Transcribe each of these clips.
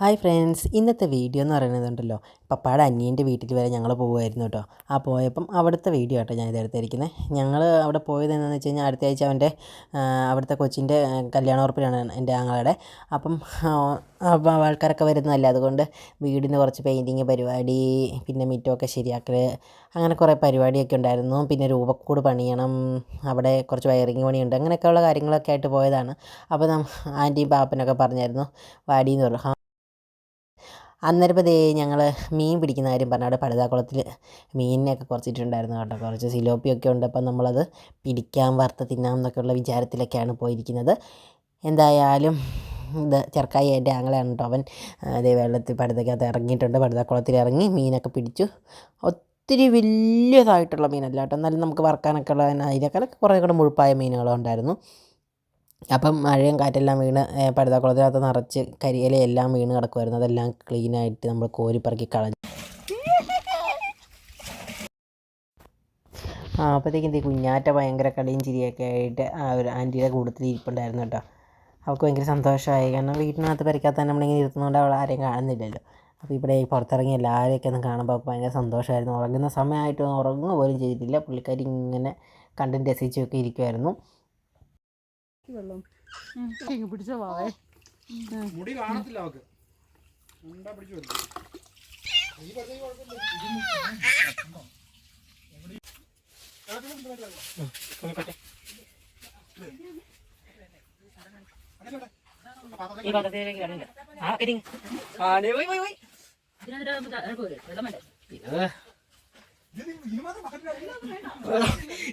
Hi friends ഇന്നത്തെ video എന്ന് പറയുന്നതുണ്ടല്ലോ പപ്പായുടെ അനിയന്റെ വീട്ടിൽ വരെ ഞങ്ങൾ പോകുമായിരുന്നു കേട്ടോ. ആ പോയപ്പം അവിടുത്തെ വീഡിയോ ആട്ടോ ഞാൻ ഇതെടുത്തിരിക്കുന്നത് ഞങ്ങൾ അവിടെ പോയത് എന്താണെന്ന് വെച്ച് കഴിഞ്ഞാൽ അടുത്ത ആഴ്ച അവന്റെ അവിടുത്തെ കൊച്ചിന്റെ കല്യാണ ഉറപ്പിലാണ് എന്റെ ആങ്ങളുടെ. അപ്പം ആൾക്കാരൊക്കെ വരുന്നതല്ല അതുകൊണ്ട് വീടിന് കുറച്ച് പെയിന്റിങ് പരിപാടി പിന്നെ മിറ്റമൊക്കെ ശരിയാക്കൽ അങ്ങനെ കുറേ പരിപാടിയൊക്കെ ഉണ്ടായിരുന്നു. പിന്നെ രൂപക്കൂട് പണിയണം അവിടെ കുറച്ച് വയറിങ് പണിയുണ്ട് അങ്ങനെയൊക്കെയുള്ള കാര്യങ്ങളൊക്കെ ആയിട്ട് പോയതാണ്. അപ്പോൾ ആന്റിയും പാപ്പനൊക്കെ പറഞ്ഞായിരുന്നു വാടിയെന്ന് പറഞ്ഞു അന്നേരപ്പോൾ ദേ ഞങ്ങൾ മീൻ പിടിക്കുന്ന കാര്യം പറഞ്ഞ അവിടെ പടുതാക്കുളത്തിൽ മീനിനെയൊക്കെ കുറച്ചിട്ടുണ്ടായിരുന്നു കേട്ടോ. കുറച്ച് സിലോപ്പിയൊക്കെ ഉണ്ട്. അപ്പം നമ്മളത് പിടിക്കാം വറുത്ത് തിന്നാം എന്നൊക്കെയുള്ള വിചാരത്തിലൊക്കെയാണ് പോയിരിക്കുന്നത്. എന്തായാലും ഇത് ചെറുക്കായി എന്റെ ആങ്ങളെയാണ് കേട്ടോ. അവൻ അതേ വെള്ളത്തിൽ പടുതക്കകത്ത് ഇറങ്ങിയിട്ടുണ്ട്. പടുതാക്കുളത്തിൽ ഇറങ്ങി മീനൊക്കെ പിടിച്ചു. ഒത്തിരി വലിയതായിട്ടുള്ള മീനല്ല കേട്ടോ. എന്നാലും നമുക്ക് വറുക്കാനൊക്കെ ഉള്ള അതിനേക്കാളൊക്കെ കുറേ കൂടെ മുഴുപ്പായ മീനുകളും ഉണ്ടായിരുന്നു അപ്പം മഴയും കാറ്റെല്ലാം വീണ് പടുതാക്കുളത്തിനകത്ത് നിറച്ച് കരിയിലയെല്ലാം വീണ് കിടക്കുമായിരുന്നു അതെല്ലാം ക്ലീനായിട്ട് നമ്മൾ കോരിപ്പറക്കി കളഞ്ഞു. ആ അപ്പോഴത്തേക്കും ഈ കുഞ്ഞാറ്റ ഭയങ്കര കളിയും ചിരിയൊക്കെ ആയിട്ട് ആ ഒരു ആന്റിയുടെ കൂട്ടത്തിൽ ഇരിപ്പുണ്ടായിരുന്നു കേട്ടോ. അവൾക്ക് ഭയങ്കര സന്തോഷമായി. കാരണം വീട്ടിനകത്ത് പരിക്കാത്ത നമ്മളിങ്ങനെ ഇരുത്തുന്നതുകൊണ്ട് അവൾ ആരെയും കാണുന്നില്ലല്ലോ. അപ്പോൾ ഇവിടെ പുറത്തിറങ്ങി എല്ലാവരെയൊക്കെ ഒന്ന് കാണുമ്പോൾ അവൾക്ക് ഭയങ്കര സന്തോഷമായിരുന്നു. ഉറങ്ങുന്ന സമയമായിട്ട് ഉറങ്ങുക പോലും ചെയ്തിട്ടില്ല. പുള്ളിക്കാരി ഇങ്ങനെ കണ്ടും രസിച്ചൊക്കെ ഇരിക്കുമായിരുന്നു വെള്ളം. പിടിച്ച വാവേ മുടി കാണത്തില്ല അവക്ക്. പിടിച്ചു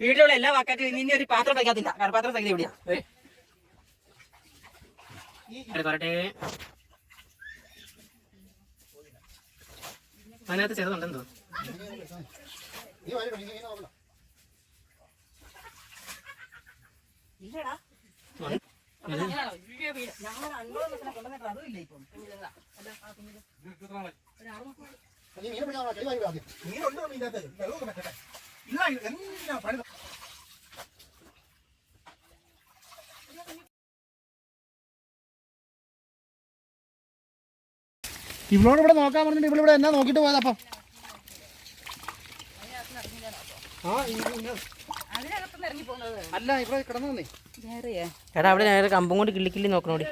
വീട്ടിലുള്ള എല്ലാ വാക്കാറ്റും ഇനി ഒരു പാത്രം തയ്ക്കാത്തില്ല. കാരണം പാത്രം തയ്ക്കുന്നത് എവിടെയാ പറട്ടെ അതിനകത്ത് ചെറുതുണ്ടെന്ന് തോന്നുന്നു. ഇവളോട് ഇവിടെ നോക്കാൻ പറഞ്ഞിട്ട് ഇവളിവിടെ എന്നാ നോക്കിട്ട് പോയത് അപ്പം? അല്ല ഇവിടെ കിടന്നേ എടാ അവിടെ നേരെ കമ്പും കൊണ്ട് കിള്ളി നോക്കണോടി.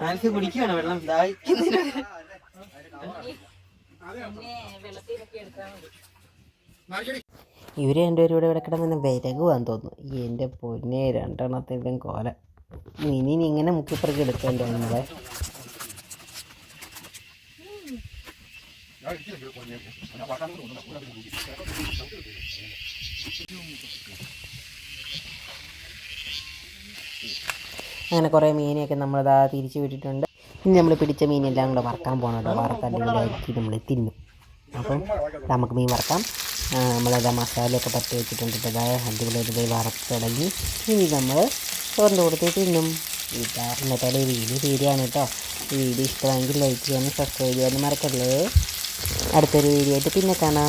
നോക്കണോടി കുടിക്കുകയാണ് വെള്ളം. ദാഹിക്കുന്നില്ല ഇവർ രണ്ടുപേരും ഇവിടെ ഇവിടെ കിടന്ന് വിരകുവാന്ന് തോന്നുന്നു. എന്റെ പൊന്നെ രണ്ടെണ്ണത്തിന്റെയും കോല. ഇനി ഇങ്ങനെ മുക്കിപ്പറക്കി എടുക്കണ്ടോ നമ്മളെ അങ്ങനെ കുറേ മീനെയൊക്കെ നമ്മളിതാ തിരിച്ചു വിട്ടിട്ടുണ്ട്. ഇനി നമ്മൾ പിടിച്ച മീനെല്ലാം കൂടെ വറക്കാൻ പോകണം കേട്ടോ. വറുത്തടിയിലാക്കി നമ്മൾ തിന്നും. അപ്പം നമുക്ക് മീൻ വറക്കാം. നമ്മളതാ മസാലയൊക്കെ പറ്റി വെച്ചിട്ടുണ്ട് ഇതായ അടിപൊളിയായിട്ട് വറുത്തിടങ്ങി. ഇനി നമ്മൾ ചോറിന്റെ കൊടുത്ത് തിന്നും. ഇതാ ഇന്നത്തെ വീഡിയോ തീരുകയാണ് കേട്ടോ. വീഡിയോ ഇഷ്ടമായെങ്കിൽ ലൈക്ക് ചെയ്യാനും സബ്സ്ക്രൈബ് ചെയ്യാനും മറക്കല്ലേ. അടുത്തൊരു വീഡിയോ ആയിട്ട് പിന്നെ കാണാം.